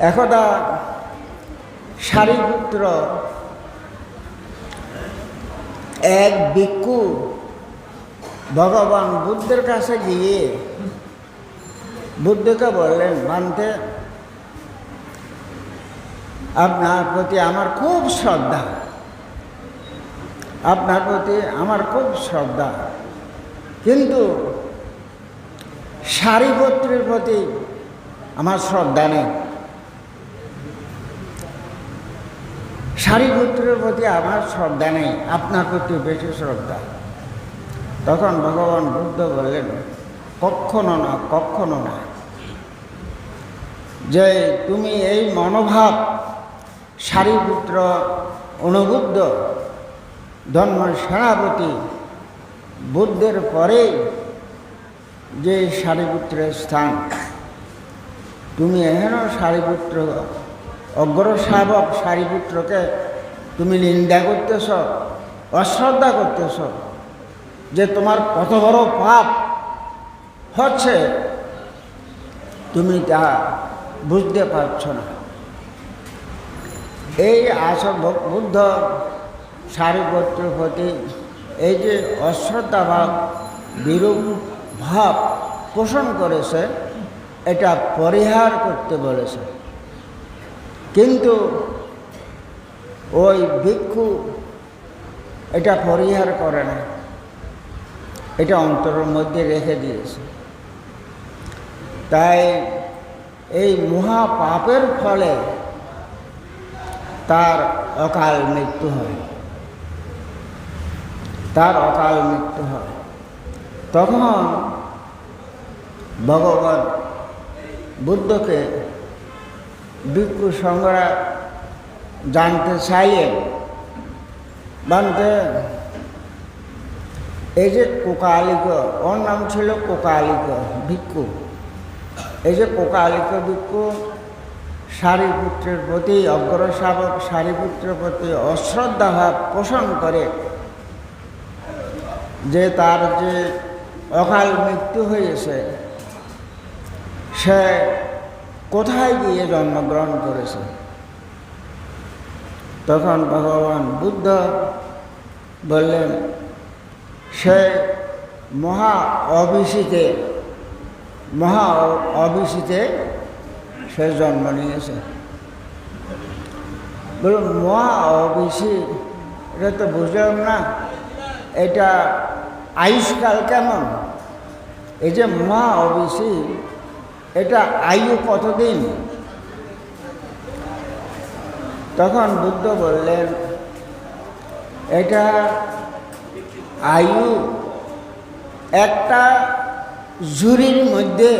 একদা সারিপুত্র এক ভিক্ষু ভগবান বুদ্ধের কাছে গিয়ে বুদ্ধকে বললেন, মানতে, আপনার প্রতি আমার খুব শ্রদ্ধা। আপনার প্রতি আমার খুব শ্রদ্ধা। কিন্তু সারিপত্রের প্রতি আমার শ্রদ্ধা নেই। সারিপুত্রের প্রতি আমার শ্রদ্ধা নেই, আপনার প্রতি বেশি শ্রদ্ধা। তখন ভগবান বুদ্ধ বললেন কখনো না কখনো না। যে তুমি এই মনোভাব সারিপুত্র অনুবুদ্ধ ধর্ম সেনাপতি, বুদ্ধের পরে যে সারিপুত্রের স্থান, তুমি এহেন সারিপুত্র অগ্র শাবক সারিপুত্রকে তুমি নিন্দা করতেছ, অশ্রদ্ধা করতেছ যে তোমার কত বড় পাপ হচ্ছে, তুমি তা বুঝতে পারছ না। এই আস বুদ্ধ সারিপুত্রের প্রতি এই যে অশ্রদ্ধা ভাব বিরূপ ভাব পোষণ করেছে, এটা পরিহার করতে বলেছে। কিন্তু ওই ভিক্ষু এটা পরিহার করে না। এটা অন্তরের মধ্যে রেখে দিয়েছে। তাই এই মহাপাপের ফলে তার অকাল মৃত্যু হয়। তার অকাল মৃত্যু হয়। তখন ভগবান বুদ্ধকে ভিক্ষু সংঘরা জানতে চাইলেন জানতে এই যে কোকালিক, ওর নাম ছিল কোকালিক ভিক্ষু। এই যে কোকালিক ভিক্ষু, সারিপুত্রের প্রতি অগ্র শাবক সারিপুত্রের প্রতি অশ্রদ্ধা ভাব পোষণ করে যে তার যে অকাল মৃত্যু হয়েছে, সে কোথায় গিয়ে জন্মগ্রহণ করেছে? তখন ভগবান বুদ্ধ বললেন, সে মহা অভিষিতে মহা অভিষিতে সে জন্ম নিয়েছে। বলুন, মহা অভিষি এটা তো বুঝলাম না। এটা আয়ুষ্কাল কেমন? এই যে মহা অভিষি এটা আয়ু কতদিন? তখন বুদ্ধ বললেন, এটা আয়ু একটা ঝুড়ির মধ্যে,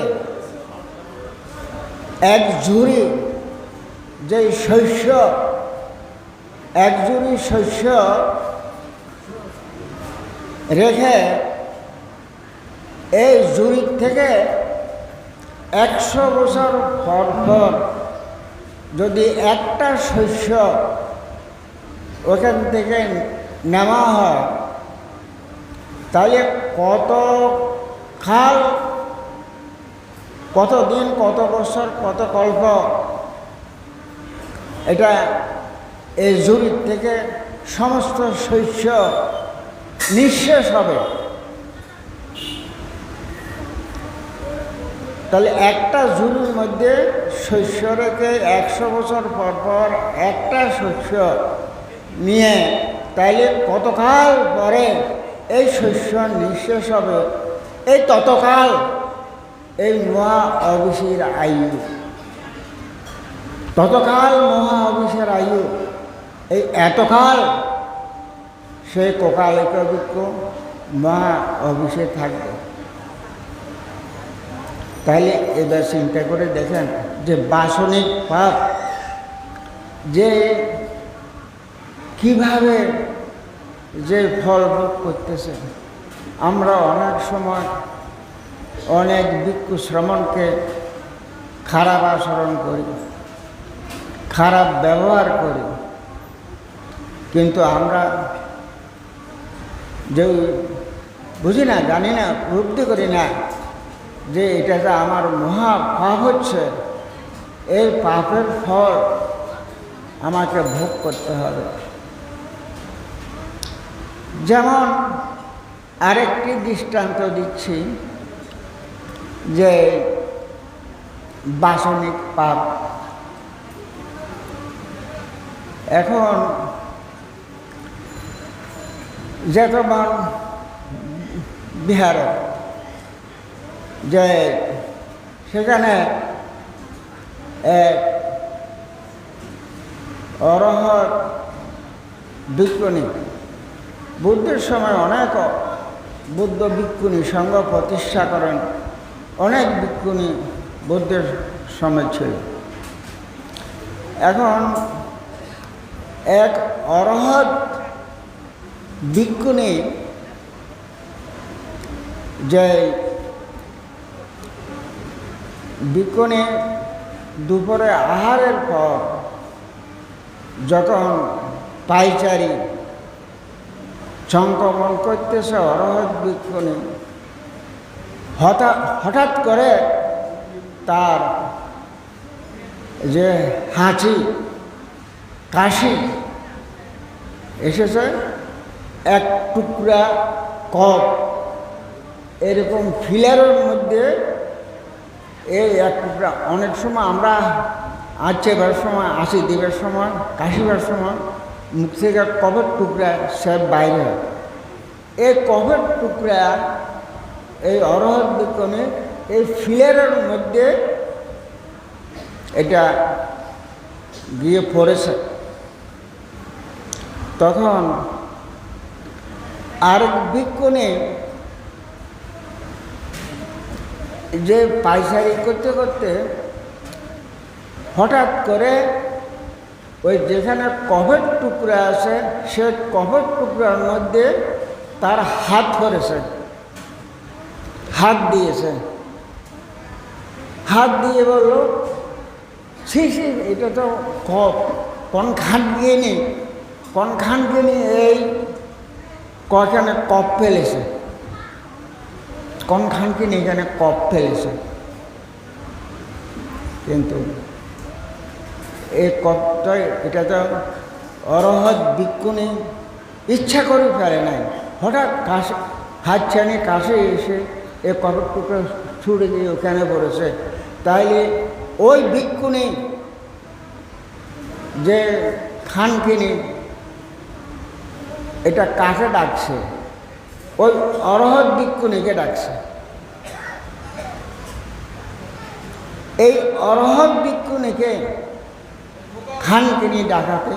এক ঝুড়ি যে শস্য, এক ঝুড়ি শস্য রেখে এই ঝুড়ির থেকে একশো বছর পর পর যদি একটা শস্য ওখান থেকে নেওয়া হয়, তাহলে কত খাল কত দিন, কত বছর, কত কল্প এটা এই জুড়ির থেকে সমস্ত শস্য নিঃশেষ হবে। তাহলে একটা ঝুড়ির মধ্যে শস্য রেখে একশো বছর পর পর একটা শস্য নিয়ে, তাইলে কতকাল পরে এই শস্য নিঃশেষ হবে? এই ততকাল এই মহা অবিষের আয়ু। ততকাল মহা অবিষের আয়ু। এই এতকাল সে কোকালিক মহা অভিষেক থাকবে। তাহলে এবার চিন্তা করে দেখেন যে বাসনিক পাপ, যে কীভাবে যে ফল ভোগ করতেছে। আমরা অনেক সময় অনেক ভিক্ষু শ্রমণকে খারাপ আচরণ করি, খারাপ ব্যবহার করি। কিন্তু আমরা যে বুঝি না, জানি না, উপলব্ধি করি না যে এটা যে আমার মহা পাপ হচ্ছে এই পাপের ফল আমাকে ভোগ করতে হবে। যেমন আরেকটি দৃষ্টান্ত দিচ্ছি যে বাসনিক পাপ। এখন যেতমান বিহারে যে সেখানে এক অরহর বিজ্ঞানী বুদ্ধের সময় অনেক বুদ্ধ ভিক্ষুণী সংঘ প্রতিষ্ঠা করেন। অনেক ভিক্ষুণী বুদ্ধের সময় ছিল। এখন এক অরহত ভিক্ষুণী যে ভিক্ষুণী দুপুরে আহারের পর যখন পাইচারি সংক্রমণ করতেছে অরহত বিক্ষণে হঠাৎ হঠাৎ করে তার যে হাঁচি, কাশি এসেছে, এক টুকরা কপ এরকম ফিলারের মধ্যে এই এক টুকরা। অনেক সময় আমরা আচেবার সময় আসি, দেবের সময়, কাশিবার সময়, মুখ থেকে কবের টুকরা সে বাইরে এই কবের টুকরা, এই অরহত বিক্ষণে এই ফিলারের মধ্যে এটা গিয়ে পড়েছে। তখন আর বিক্ষণে যে পাইসারি করতে করতে হঠাৎ করে ওই যেখানে কভের টুকরা আছে, সে কভের টুকরার মধ্যে তার হাত করেছে হাত দিয়েছে। হাত দিয়ে বলল সি সি এটা তো কপ কোন খান গিয়ে নি। কোন খান গিয়ে এই কখানে কপ ফেলেছে। কোন খানকে নিয়ে এখানে কপ ফেলেছে। কিন্তু এই কপটা, এটা তো অরহত বিক্ষুণী ইচ্ছা করে ফেলে নাই। হঠাৎ কাশে হাত ছানি কাছে এসে এ কপের টুকরো ছুড়ে দিয়ে ওখানে পড়েছে। তাইলে ওই ভিক্ষুণী যে খানকিনি এটা কাকে ডাকছে? ওই অরহত ভিক্ষুণীকে ডাকছে। এই অরহত ভিক্ষুণীকে খানকিনি ডাকাতে।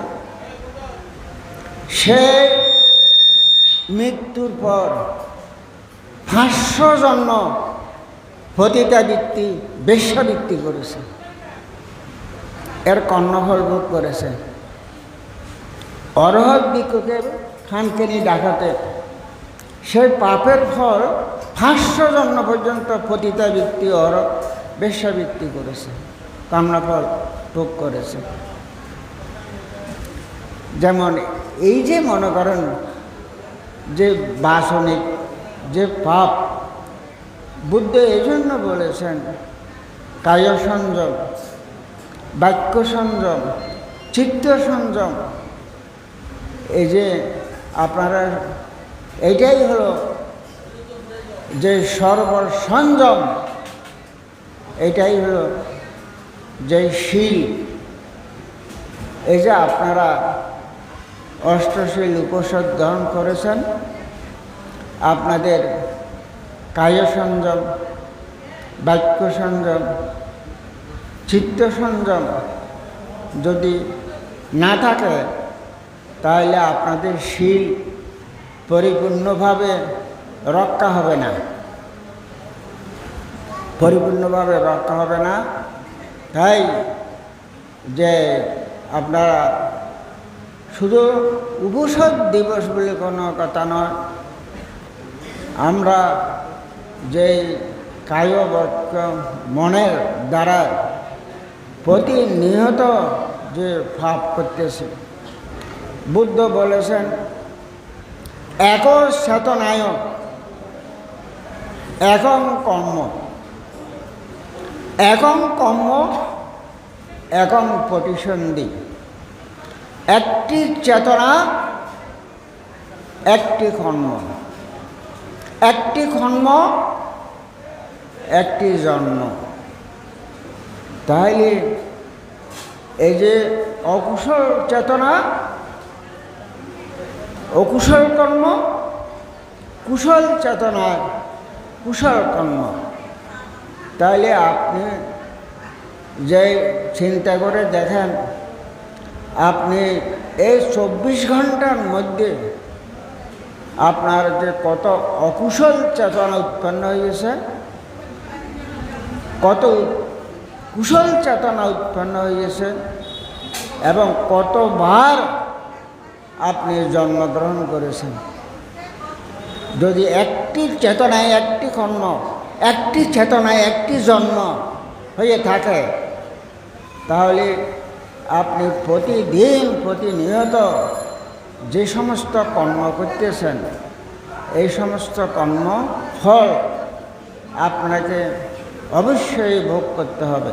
সে মৃত্যুর পর পাঁচশো জন্ম পতিতাবৃত্তি, বেশ্যাবৃত্তি করেছে। এর কর্ণফল ভোগ করেছে। অরহত বিক্ষুকে খানকেনি ডাকাতে। সেই পাপের ফল পাঁচশো জন্ম পর্যন্ত পতিতা পতিতাবৃত্তি অর বেশ্যাবৃত্তি করেছে। কামনাফল ভোগ করেছে। যেমন এই যে মনে করেন যে বাসনিক, যে পাপ, বুদ্ধ এই জন্য বলেছেন, কায় সংযম বাক্য সংযম চিত্ত সংযম এই যে আপনারা এইটাই হলো যে সর্ব সংযম এটাই হলো যে শিল। এই যে আপনারা অষ্টশীল উপসদ গ্রহণ করেছেন, আপনাদের কায় সংযম বাক্য সংযম চিত্ত সংযম যদি না থাকে, তাহলে আপনাদের শিল পরিপূর্ণভাবে রক্ষা হবে না। পরিপূর্ণভাবে রক্ষা হবে না। তাই যে আপনারা শুধু উপসদ দিবস বলে কোনো কথা নয়, আমরা যে কায় মনের দ্বারা প্রতিনিয়ত যে ভাব করতেছে, বুদ্ধ বলেছেন এক চেতনায় একং কর্ম একং কর্ম, একং প্রতিসন্ধি। একটি চেতনা, একটি কর্ম। একটি কর্ম, একটি জন্ম। তাহলে এই যে অকুশল চেতনা অকুশল কর্ম, কুশল চেতনা কুশল কর্ম। তাহলে আপনি যে চিন্তা করে দেখেন, আপনি এই চব্বিশ ঘণ্টার মধ্যে আপনার যে কত অকুশল চেতনা উৎপন্ন হয়েছে কত কুশল চেতনা উৎপন্ন হয়েছে এবং কতবার আপনি জন্মগ্রহণ করেছেন। যদি একটি চেতনায় একটি কর্ম, একটি চেতনায় একটি জন্ম হয়ে থাকে, তাহলে আপনি প্রতিদিন প্রতিনিয়ত যে সমস্ত কর্ম করতেছেন, এই সমস্ত কর্ম ফল আপনাকে অবশ্যই ভোগ করতে হবে।